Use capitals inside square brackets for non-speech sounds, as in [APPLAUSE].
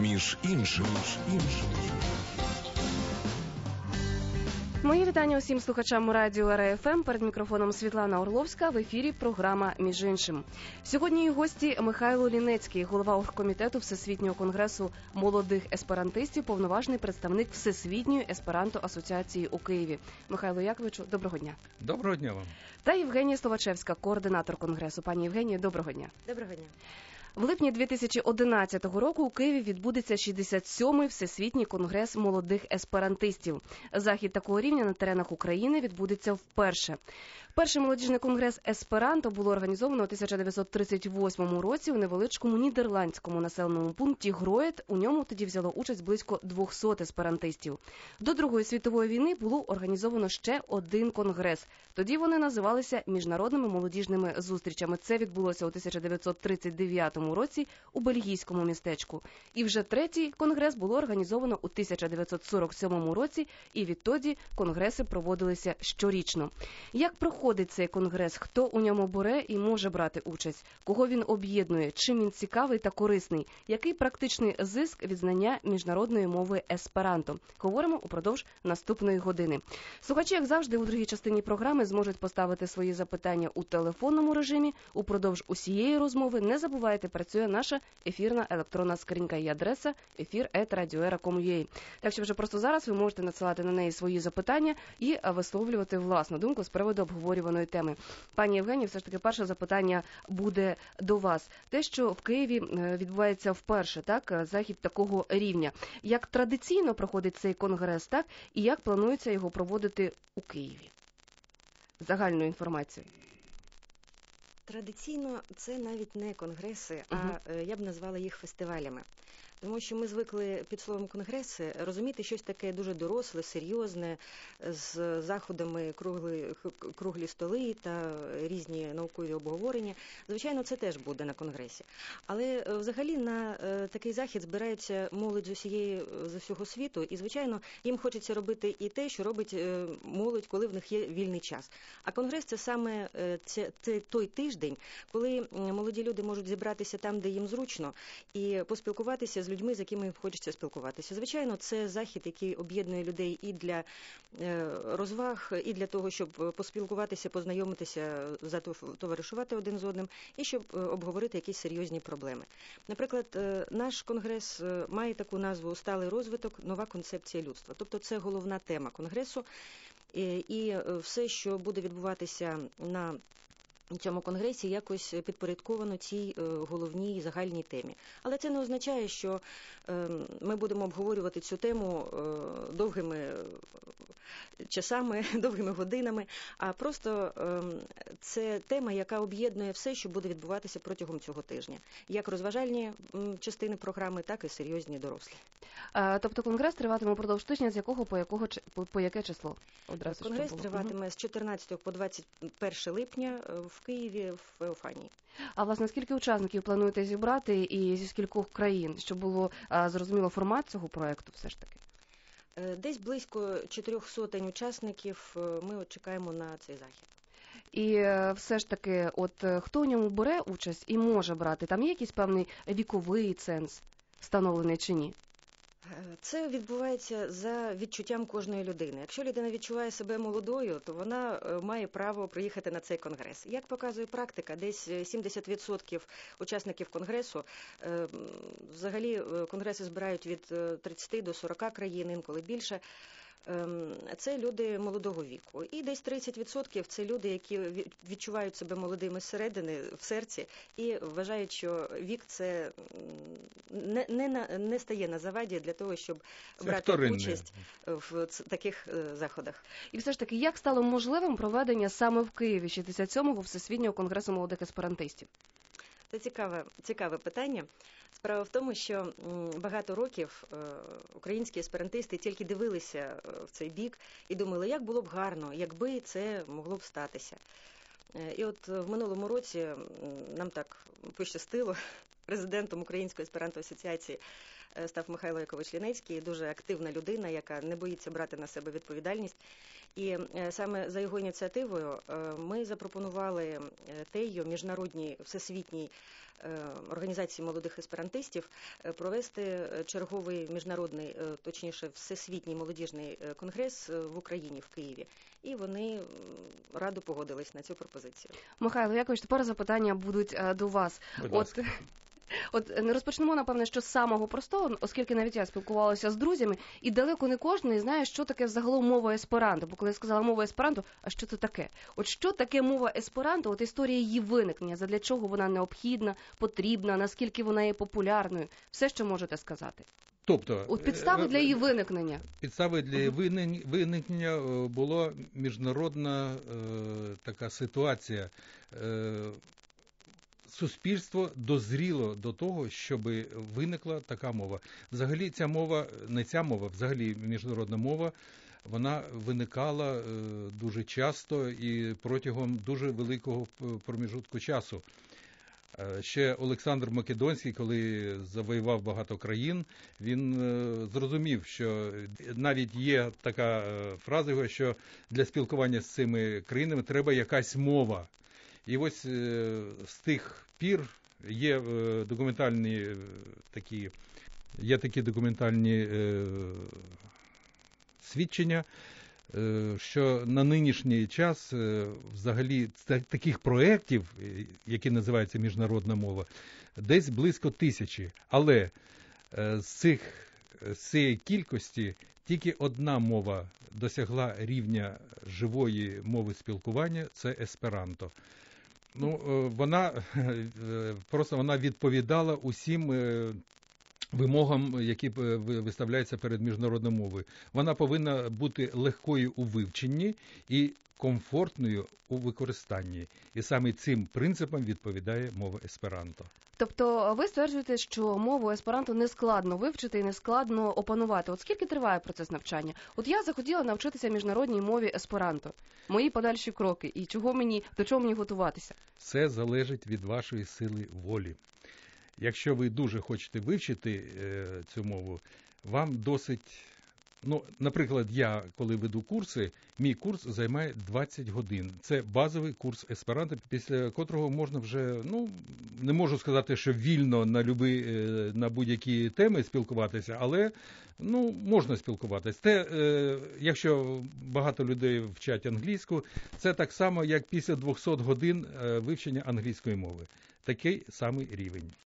Між іншим. Між іншим. Мої вітання усім слухачам радіо РФМ. Перед мікрофоном Світлана Орловська в ефірі програма Між іншим. Сьогодні її гості Михайло Лінецький, голова оргкомітету Всесвітнього конгресу молодих есперантистів, повноважний представник Всесвітньої есперанто асоціації у Києві. Михайло Яковичу, доброго дня. Доброго дня вам. Та Євгенія Словачевська, координатор конгресу. Пані Євгенія, доброго дня. Доброго дня. В липні 2011 року у Києві відбудеться 67-й всесвітній конгрес молодих есперантистів. Захід такого рівня на теренах України відбудеться вперше. Перший молодіжний конгрес Есперанто було організовано у 1938 році у невеличкому нідерландському населеному пункті Гроєт. У ньому тоді взяло участь близько 200 есперантистів. До Другої світової війни було організовано ще один конгрес. Тоді вони називалися міжнародними молодіжними зустрічами. Це відбулося у 1939 році у бельгійському містечку. І вже третій конгрес було організовано у 1947 році, і відтоді конгреси проводилися щорічно. Як проходить цей конгрес? Хто у ньому бере і може брати участь? Кого він об'єднує? Чим він цікавий та корисний? Який практичний зиск від знання міжнародної мови есперанто? Говоримо упродовж наступної години. Слухачі, як завжди, у другій частині програми зможуть поставити свої запитання у телефонному режимі. Упродовж усієї розмови не забувайте працює наша ефірна електронна скринька і адреса ефір.радіоера.com.ua. Так що вже просто зараз ви можете надсилати на неї свої запитання і висловлювати власну думку з приводу обговорюваної теми. Пані Євгенія, все ж таки, перше запитання буде до вас. Те, що в Києві відбувається вперше, так захід такого рівня. Як традиційно проходить цей конгрес, так і як планується його проводити у Києві? Загальну інформацію. Традиційно це навіть не конгреси, а е, я б назвала їх фестивалями. Тому що ми звикли під словом конгреси розуміти щось таке дуже доросле, серйозне, з заходами кругли, круглі столи та різні наукові обговорення. Звичайно, це теж буде на конгресі. Але е, взагалі на е, такий захід збирається молодь з усієї з усього світу, і звичайно їм хочеться робити і те, що робить е, молодь, коли в них є вільний час. А конгрес це саме е, це, це той тиждень, коли молоді люди можуть зібратися там, де їм зручно, і поспілкуватися з людьми, з якими хочеться спілкуватися. Звичайно, це захід, який об'єднує людей і для е, розваг, і для того, щоб поспілкуватися, познайомитися, затоваришувати один з одним, і щоб е, обговорити якісь серйозні проблеми. Наприклад, е, наш конгрес має таку назву Сталий розвиток, нова концепція людства. Тобто, це головна тема конгресу. І, все, що буде відбуватися на цьому конгресі, якось підпорядковано цій е, головній загальній темі. Але це не означає, що е, ми будемо обговорювати цю тему е, довгими часами, [LAUGHS] довгими годинами, а просто е, це тема, яка об'єднує все, що буде відбуватися протягом цього тижня, як розважальні частини програми, так і серйозні дорослі. Тобто конгрес триватиме упродовж тижня, з якого по якого по, по яке число? Одразу Конгрес триватиме з 14 по 21 липня е, в Києві в Феофанії. А власне скільки учасників плануєте зібрати і зі скількох країн, щоб було а, зрозуміло формат цього проекту, все ж таки? Е, Десь близько чотирьох сотень учасників е, ми от чекаємо на цей захід. І е, все ж таки, от хто в ньому бере участь і може брати? Там є якийсь певний віковий ценз встановлений чи ні? Е, Це відбувається за відчуттям кожної людини. Якщо людина відчуває себе молодою, то вона е, має право приїхати на цей конгрес. Як показує практика, десь е, 70% учасників конгресу е, взагалі е, конгреси збирають від е, 30 до 40 країн, інколи більше. Ем, Це люди молодого віку, і десь 30% це люди, які ві- відчувають себе молодими зсередини в серці і вважають, що вік це не, не, на- не стає на заваді для того, щоб Це брати вторинне. участь в таких е, заходах. І все ж таки, як стало можливим проведення саме в Києві 67-го Всесвітнього конгресу молодих есперантистів? Це цікаве, цікаве питання. Справа в тому, що багато років е, українські есперантисти тільки дивилися е, в цей бік і думали, як було б гарно, якби це могло б статися. Е, І от в минулому році нам так пощастило, [LAUGHS] президентом Української есперанто асоціації став Михайло Якович Лінецький, дуже активна людина, яка не боїться брати на себе відповідальність. І е, саме за його ініціативою е, ми запропонували е, ТЕЙО, міжнародній всесвітній е, організації молодих есперантистів, е, провести е, черговий міжнародний, е, точніше, всесвітній молодіжний е, конгрес е, в Україні, в Києві. І вони радо погодились на цю пропозицію. Михайло Якович, тепер запитання будуть е, до вас. Будь От, ласка. От е, не розпочнемо, напевне, що з самого простого, оскільки навіть я спілкувалася з друзями, і далеко не кожен знає, що таке взагалом мова есперанто. Бо коли я сказала мова есперанто, а що це таке? От що таке мова есперанто? От історія її виникнення, задля чого вона необхідна, потрібна, наскільки вона є популярною, все, що можете сказати. Тобто, От підстави е, для її виникнення. Підстави для виник- виникнення е, була міжнародна е, така ситуація. Е, суспільство дозріло до того, щоб виникла така мова. Взагалі, ця мова, не ця мова, взагалі міжнародна мова. Вона виникала е, дуже часто і протягом дуже великого проміжутку часу. Е, Ще Олександр Македонський, коли завоював багато країн, він е, зрозумів, що навіть є така фраза, його, що для спілкування з цими країнами треба якась мова. І ось е, з тих пір є е, документальні е, такі, є такі документальні свідчення, що на нинішній час взагалі та- таких проєктів, які називаються міжнародна мова, десь близько тисячі. Але з цих з цієї кількості тільки одна мова досягла рівня живої мови спілкування це есперанто. Ну, е, вона [LAUGHS] е, просто вона відповідала усім е, вимогам, які е, виставляються перед міжнародною мовою. Вона повинна бути легкою у вивченні і комфортною у використанні. І саме цим принципам відповідає мова есперанто. Тобто ви стверджуєте, що мову есперанто не складно вивчити і не складно опанувати. От скільки триває процес навчання? От я захотіла навчитися міжнародній мові есперанто. Мої подальші кроки і чого мені до чого мені готуватися? Все залежить від вашої сили волі. Якщо ви дуже хочете вивчити е, цю мову, вам досить. Ну, наприклад, я коли веду курси, мій курс займає 20 годин. Це базовий курс есперанто, після котрого можна вже, ну не можу сказати, що вільно на люби, е, на будь-які теми спілкуватися, але ну можна спілкуватися. Те, е, якщо багато людей вчать англійську, це так само, як після 200 годин е, вивчення англійської мови. Такий самий рівень.